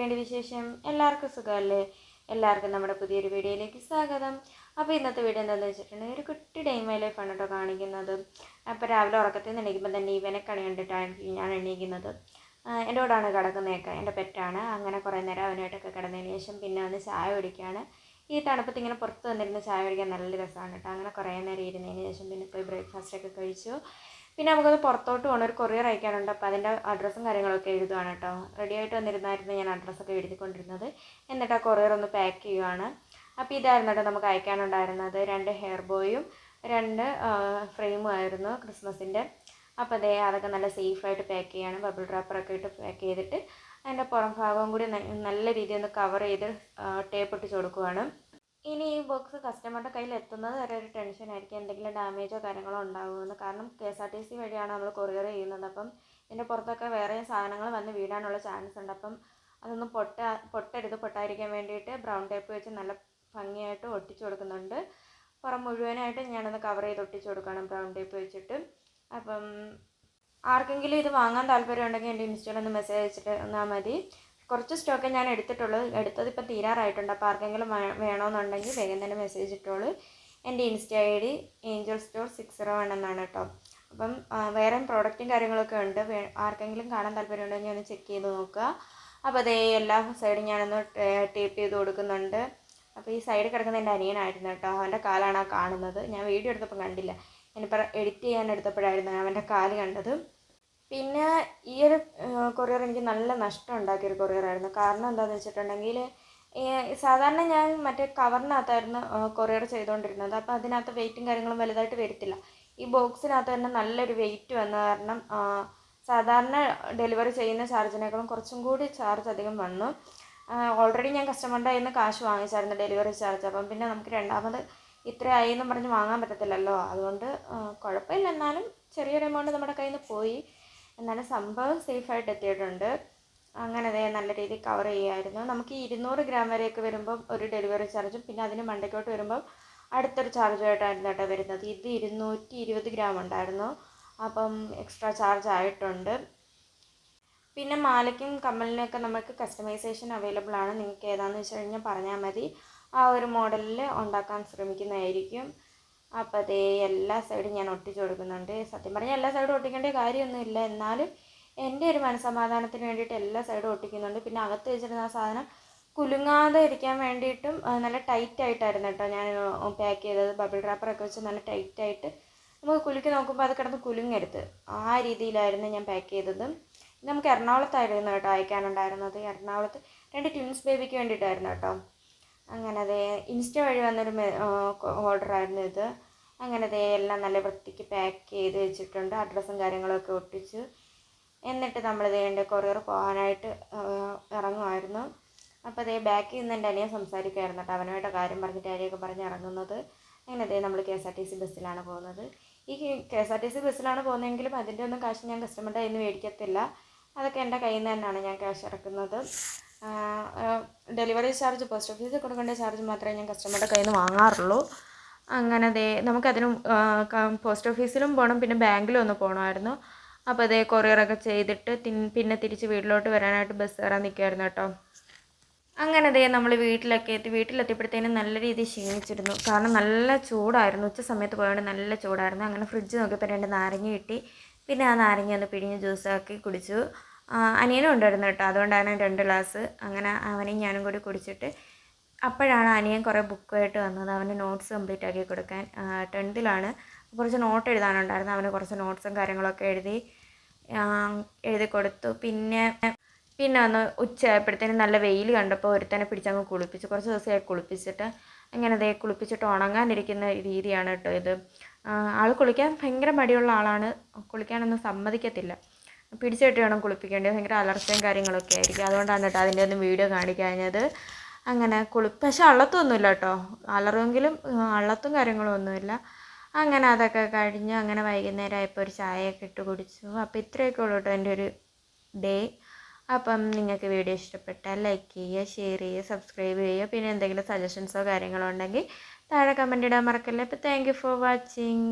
എന്തൊക്കെയുണ്ട് വിശേഷം? എല്ലാവർക്കും സുഖമല്ലേ? എല്ലാവർക്കും നമ്മുടെ പുതിയൊരു വീഡിയോയിലേക്ക് സ്വാഗതം. അപ്പോൾ ഇന്നത്തെ വീഡിയോ എന്താണെന്ന് വെച്ചിട്ടുണ്ടെങ്കിൽ ഒരു കുട്ടി ഡേ മൈ കേട്ടോ കാണിക്കുന്നത്. അപ്പോൾ രാവിലെ ഉറക്കത്തിൽ നിന്ന് എണീക്കുമ്പോൾ തന്നെ ഇവനെ കണി കണ്ടിട്ടാണ് ഞാൻ എണീക്കുന്നത്. എന്റെ കൂടാണ് കിടക്കുന്നതൊക്കെ എന്റെ പെറ്റാണ്. അങ്ങനെ കുറേ നേരം അവനായിട്ടൊക്കെ കിടന്നതിന് ശേഷം പിന്നെ വന്ന് ചായ കുടിക്കുകയാണ്. ഈ തണുപ്പത്ത് ഇങ്ങനെ പുറത്ത് വന്നിരുന്ന് ചായ കുടിക്കാൻ നല്ല രസമാണ് കേട്ടോ. അങ്ങനെ കുറേ നേരം ഇരുന്നതിന് ശേഷം പിന്നെ പോയി ബ്രേക്ക്ഫാസ്റ്റൊക്കെ കഴിച്ചു. പിന്നെ നമുക്കത് പുറത്തോട്ട് പോകണം. ഒരു കൊറിയർ അയക്കാനുണ്ട്. അപ്പോൾ അതിന്റെ അഡ്രസ്സും കാര്യങ്ങളൊക്കെ എഴുതുകയാണ് കേട്ടോ. റെഡി ആയിട്ട് വന്നിരുന്നായിരുന്നു ഞാൻ അഡ്രസ്സൊക്കെ എഴുതിക്കൊണ്ടിരുന്നത്. എന്നിട്ട് ആ കൊറിയർ ഒന്ന് പാക്ക് ചെയ്യുവാണ്. അപ്പോൾ ഇതായിരുന്നു കേട്ടോ നമുക്ക് അയക്കാനുണ്ടായിരുന്നത്. രണ്ട് ഹെയർ ബോയും രണ്ട് ഫ്രെയിമും ആയിരുന്നു ക്രിസ്മസിന്റെ. അപ്പോൾ അതേ അതൊക്കെ നല്ല സേഫായിട്ട് പാക്ക് ചെയ്യാണ് ബബിൾ റാപ്പറൊക്കെ ഇട്ട് പാക്ക് ചെയ്തിട്ട് അതിന്റെ പുറം ഭാഗവും കൂടി നല്ല രീതിയിൽ ഒന്ന് കവർ ചെയ്ത് ടേപ്പ് ഇട്ടിച്ച് കൊടുക്കുവാണ്. ഇനി ഈ ബോക്സ് കസ്റ്റമറുടെ കയ്യിൽ എത്തുന്നത് വരെ ഒരു ടെൻഷൻ ആയിരിക്കും. എന്തെങ്കിലും ഡാമേജോ കാര്യങ്ങളോ ഉണ്ടാകുമെന്ന്. കാരണം K S R T C വഴിയാണ് നമ്മൾ കൊറിയർ ചെയ്യുന്നത്. അപ്പം ഇതിന്റെ പുറത്തൊക്കെ വേറെ സാധനങ്ങൾ വന്ന് വീഴാനുള്ള ചാൻസ് ഉണ്ട്. അപ്പം അതൊന്നും പൊട്ട പൊട്ടരുത് പൊട്ടായിരിക്കാൻ വേണ്ടിയിട്ട് ബ്രൗൺ ടേപ്പ് വെച്ച് നല്ല ഭംഗിയായിട്ട് ഒട്ടിച്ചു കൊടുക്കുന്നുണ്ട്. പുറം മുഴുവനായിട്ട് ഞാനൊന്ന് കവർ ചെയ്ത് ഒട്ടിച്ചു കൊടുക്കണം ബ്രൗൺ ടേപ്പ് വെച്ചിട്ട്. അപ്പം ആർക്കെങ്കിലും ഇത് വാങ്ങാൻ താല്പര്യം ഉണ്ടെങ്കിൽ എന്റെ ഇൻസ്റ്റയിൽ ഒന്ന് മെസ്സേജ് അയച്ചിട്ട് തന്നാൽ മതി. കുറച്ച് സ്റ്റോക്ക് ഞാൻ എടുത്തിട്ടുള്ളൂ. എടുത്തത് ഇപ്പം തീരാറായിട്ടുണ്ട്. അപ്പോൾ ആർക്കെങ്കിലും വേണമെന്നുണ്ടെങ്കിൽ വേഗം തന്നെ മെസ്സേജ് ഇട്ടോളൂ. എന്റെ insta I D angel store six zero one എന്നാണ് കേട്ടോ. അപ്പം വേറെ പ്രോഡക്റ്റും കാര്യങ്ങളൊക്കെ ഉണ്ട്. ആർക്കെങ്കിലും കാണാൻ താല്പര്യം ഉണ്ടെങ്കിൽ ഒന്ന് ചെക്ക് ചെയ്ത് നോക്കുക. അപ്പോൾ അതേ എല്ലാ സൈഡും ഞാനൊന്ന് ടേപ്പ് ചെയ്ത് കൊടുക്കുന്നുണ്ട്. അപ്പോൾ ഈ സൈഡ് കിടക്കുന്ന എന്റെ അനിയനായിരുന്നു കേട്ടോ. അവന്റെ കാലാണ് ആ കാണുന്നത്. ഞാൻ വീഡിയോ എടുത്തപ്പോൾ കണ്ടില്ല. ഞാനിപ്പോൾ എഡിറ്റ് ചെയ്യാൻ എടുത്തപ്പോഴായിരുന്നു അവന്റെ കാൽ കണ്ടത്. പിന്നെ ഈ ഒരു കൊറിയർ എനിക്ക് നല്ല നഷ്ടം ഉണ്ടാക്കിയൊരു കൊറിയറായിരുന്നു കാരണം എന്താണെന്ന് വെച്ചിട്ടുണ്ടെങ്കിൽ സാധാരണ ഞാൻ മറ്റേ കവറിനകത്തായിരുന്നു കൊറിയർ ചെയ്തുകൊണ്ടിരുന്നത് അപ്പോൾ അതിനകത്ത് വെയിറ്റും കാര്യങ്ങളും വലുതായിട്ട് വരത്തില്ല. ഈ ബോക്സിനകത്ത് തന്നെ നല്ലൊരു വെയിറ്റ് വന്ന കാരണം സാധാരണ ഡെലിവറി ചെയ്യുന്ന ചാർജിനേക്കാളും കുറച്ചും കൂടി ചാർജ് അധികം വന്നു. ഓൾറെഡി ഞാൻ കസ്റ്റമറിന്റെ കയ്യിൽ നിന്ന് കാശ് വാങ്ങിച്ചായിരുന്നു ഡെലിവറി ചാർജ് അപ്പം പിന്നെ നമുക്ക് രണ്ടാമത് ഇത്രയായി എന്നും പറഞ്ഞ് വാങ്ങാൻ പറ്റത്തില്ലല്ലോ. അതുകൊണ്ട് കുഴപ്പമില്ല. എന്നാലും ചെറിയൊരു എമൗണ്ട് നമ്മുടെ കയ്യിൽ നിന്ന് പോയി. എന്നാലും സംഭവം സേഫായിട്ട് എത്തിയിട്ടുണ്ട് അങ്ങനെ അതേ നല്ല രീതിയിൽ കവർ ചെയ്യുമായിരുന്നു നമുക്ക് ഈ ഇരുന്നൂറ് ഗ്രാം വരെയൊക്കെ വരുമ്പം ഒരു ഡെലിവറി ചാർജും പിന്നെ അതിന് മണ്ടയ്ക്കോട്ട് വരുമ്പം അടുത്തൊരു ചാർജുമായിട്ടായിരുന്നു കേട്ടോ വരുന്നത്. ഇത് ഇരുന്നൂറ്റി ഇരുപത് ഗ്രാം ഉണ്ടായിരുന്നു. അപ്പം എക്സ്ട്രാ ചാർജ് ആയിട്ടുണ്ട്. പിന്നെ മാലയ്ക്കും കമ്മലിനൊക്കെ നമുക്ക് കസ്റ്റമൈസേഷൻ അവൈലബിൾ ആണ്. നിങ്ങൾക്ക് ഏതാണെന്ന് വെച്ച് കഴിഞ്ഞാൽ പറഞ്ഞാൽ മതി. ആ ഒരു മോഡലിൽ ഉണ്ടാക്കാൻ ശ്രമിക്കുന്നതായിരിക്കും. അപ്പോൾ അതേ എല്ലാ സൈഡും ഞാൻ ഒട്ടിച്ചു കൊടുക്കുന്നുണ്ട്. സത്യം പറഞ്ഞാൽ എല്ലാ സൈഡും ഒട്ടിക്കേണ്ട കാര്യമൊന്നുമില്ല എന്നാലും എന്റെ ഒരു മനസ്സമാധാനത്തിന് വേണ്ടിയിട്ട് എല്ലാ സൈഡും ഒട്ടിക്കുന്നുണ്ട്. പിന്നെ അകത്ത് വെച്ചിരുന്ന ആ സാധനം കുലുങ്ങാതെ ഇരിക്കാൻ വേണ്ടിയിട്ടും നല്ല ടൈറ്റ് ആയിട്ടായിരുന്നു കേട്ടോ ഞാൻ പാക്ക് ചെയ്തത്. ബബിൾ റാപ്പറൊക്കെ വെച്ച് നല്ല ടൈറ്റ് ആയിട്ട് നമുക്ക് കുലുക്കി നോക്കുമ്പോൾ അത് കിടന്ന് കുലുങ്ങരുത്. ആ രീതിയിലായിരുന്നു ഞാൻ പാക്ക് ചെയ്തത്. നമുക്ക് എറണാകുളത്തായിരുന്നു കേട്ടോ അയക്കാനുണ്ടായിരുന്നത്. എറണാകുളത്ത് രണ്ട് ട്വിൻസ് ബേബിക്ക് വേണ്ടിയിട്ടായിരുന്നു കേട്ടോ. അങ്ങനെ അതേ ഇൻസ്റ്റ വഴി വന്നൊരു ഓർഡർ ആയിരുന്നു ഇത്. അങ്ങനെ അതേ എല്ലാം നല്ല വൃത്തിക്ക് പാക്ക് ചെയ്ത് വെച്ചിട്ടുണ്ട്. അഡ്രസ്സും കാര്യങ്ങളൊക്കെ ഒട്ടിച്ച്. എന്നിട്ട് നമ്മൾ ഇതേണ്ട കൊറിയർ പോകാനായിട്ട് ഇറങ്ങുമായിരുന്നു. അപ്പോൾ അതേ ബാക്കിൽ നിന്ന് എന്റെ അനിയൻ സംസാരിക്കുമായിരുന്നു കേട്ടോ. അവനുമായിട്ട് കാര്യം പറഞ്ഞിട്ട് കാര്യമൊക്കെ പറഞ്ഞ് ഇറങ്ങുന്നത്. അങ്ങനെ അതേ നമ്മൾ K S R T C ബസ്സിലാണ് പോകുന്നത്. ഈ K S R T C ബസ്സിലാണ് പോകുന്നതെങ്കിലും അതിന്റെ ഒന്നും കാശ് ഞാൻ കസ്റ്റമറുടെ കയ്യിൽ നിന്ന് മേടിക്കത്തില്ല. അതൊക്കെ എന്റെ കയ്യിൽ നിന്ന് തന്നെയാണ് ഞാൻ ക്യാഷ് ഇറക്കുന്നത്. ഡെലിവറി ചാർജ് പോസ്റ്റ് ഓഫീസിൽ കൊടുക്കേണ്ട ചാർജ് മാത്രമേ ഞാൻ കസ്റ്റമറുടെ കയ്യിൽ നിന്ന് വാങ്ങാറുള്ളൂ. അങ്ങനെ ദേ നമുക്കതിന് പോസ്റ്റ് ഓഫീസിലും പോകണം പിന്നെ ബാങ്കിലും ഒന്ന് പോകണമായിരുന്നു അപ്പോൾ അതേ കൊറിയറൊക്കെ ചെയ്തിട്ട് പിന്നെ തിരിച്ച് വീട്ടിലോട്ട് വരാനായിട്ട് ബസ് കയറാൻ നിൽക്കുമായിരുന്നു കേട്ടോ. അങ്ങനെ ദേ നമ്മൾ വീട്ടിലൊക്കെ എത്തി വീട്ടിലെത്തിയപ്പോഴത്തേനും നല്ല രീതിയിൽ ക്ഷീണിച്ചിരുന്നു. കാരണം നല്ല ചൂടായിരുന്നു. ഉച്ച സമയത്ത് പോയതുകൊണ്ട് നല്ല ചൂടായിരുന്നു. അങ്ങനെ ഫ്രിഡ്ജ് നോക്കിയപ്പോൾ രണ്ട് നാരങ്ങ കിട്ടി. പിന്നെ ആ നാരങ്ങ ഒന്ന് പിഴിഞ്ഞ് ജ്യൂസാക്കി കുടിച്ചു. അനിയനും ഉണ്ടായിരുന്നു കേട്ടോ. അതുകൊണ്ടാണ് രണ്ട് ഗ്ലാസ് അങ്ങനെ അവനെയും ഞാനും കൂടി കുടിച്ചിട്ട് അപ്പോഴാണ് അനിയൻ കുറേ ബുക്കുമായിട്ട് വന്നത്. അവന് നോട്ട്സ് കംപ്ലീറ്റ് ആക്കി കൊടുക്കാൻ. ടെൻത്തിലാണ് കുറച്ച് നോട്ട് എഴുതാനുണ്ടായിരുന്നു അവന് കുറച്ച് നോട്ട്സും കാര്യങ്ങളൊക്കെ എഴുതി എഴുതി കൊടുത്തു. പിന്നെ പിന്നെ ഒന്ന് ഉച്ചയായപ്പോഴത്തേനും നല്ല വെയിൽ കണ്ടപ്പോൾ ഒരുത്തനെ പിടിച്ചങ്ങ് കുളിപ്പിച്ചു. കുറച്ച് ദിവസമായി കുളിപ്പിച്ചിട്ട് അങ്ങനെ അതേ കുളിപ്പിച്ചിട്ട് ഉണങ്ങാനിരിക്കുന്ന രീതിയാണ് കേട്ടോ ഇത്. ആൾ കുളിക്കാൻ ഭയങ്കര മടിയുള്ള ആളാണ്. കുളിക്കാനൊന്നും സമ്മതിക്കത്തില്ല. പിടിച്ചിട്ട് വേണം കുളിപ്പിക്കേണ്ടത്. ഭയങ്കര അലർച്ചയും കാര്യങ്ങളൊക്കെ ആയിരിക്കും. അതുകൊണ്ടാണ് കേട്ടോ അതിന്റെ ഒന്നും വീഡിയോ കാണിക്കാഞ്ഞത്. അങ്ങനെ കുളി പക്ഷെ അള്ളത്തൊന്നുമില്ല കേട്ടോ. അലറുമെങ്കിലും അള്ളത്തും കാര്യങ്ങളും ഒന്നുമില്ല. അങ്ങനെ അതൊക്കെ കഴിഞ്ഞ് അങ്ങനെ വൈകുന്നേരം ആയപ്പോൾ ഒരു ചായയൊക്കെ ഇട്ട് കുടിച്ചു. അപ്പോൾ ഇത്രയൊക്കെ ഉള്ളൂ കേട്ടോ എന്റെ ഒരു ഡേ. അപ്പം നിങ്ങൾക്ക് വീഡിയോ ഇഷ്ടപ്പെട്ടാൽ ലൈക്ക് ചെയ്യുക ഷെയർ ചെയ്യുക സബ്സ്ക്രൈബ് ചെയ്യുക. പിന്നെ എന്തെങ്കിലും സജഷൻസോ കാര്യങ്ങളോ ഉണ്ടെങ്കിൽ താഴെ കമന്റ് ഇടാൻ മറക്കല്ലേ. അപ്പോൾ താങ്ക് ഫോർ വാച്ചിങ്.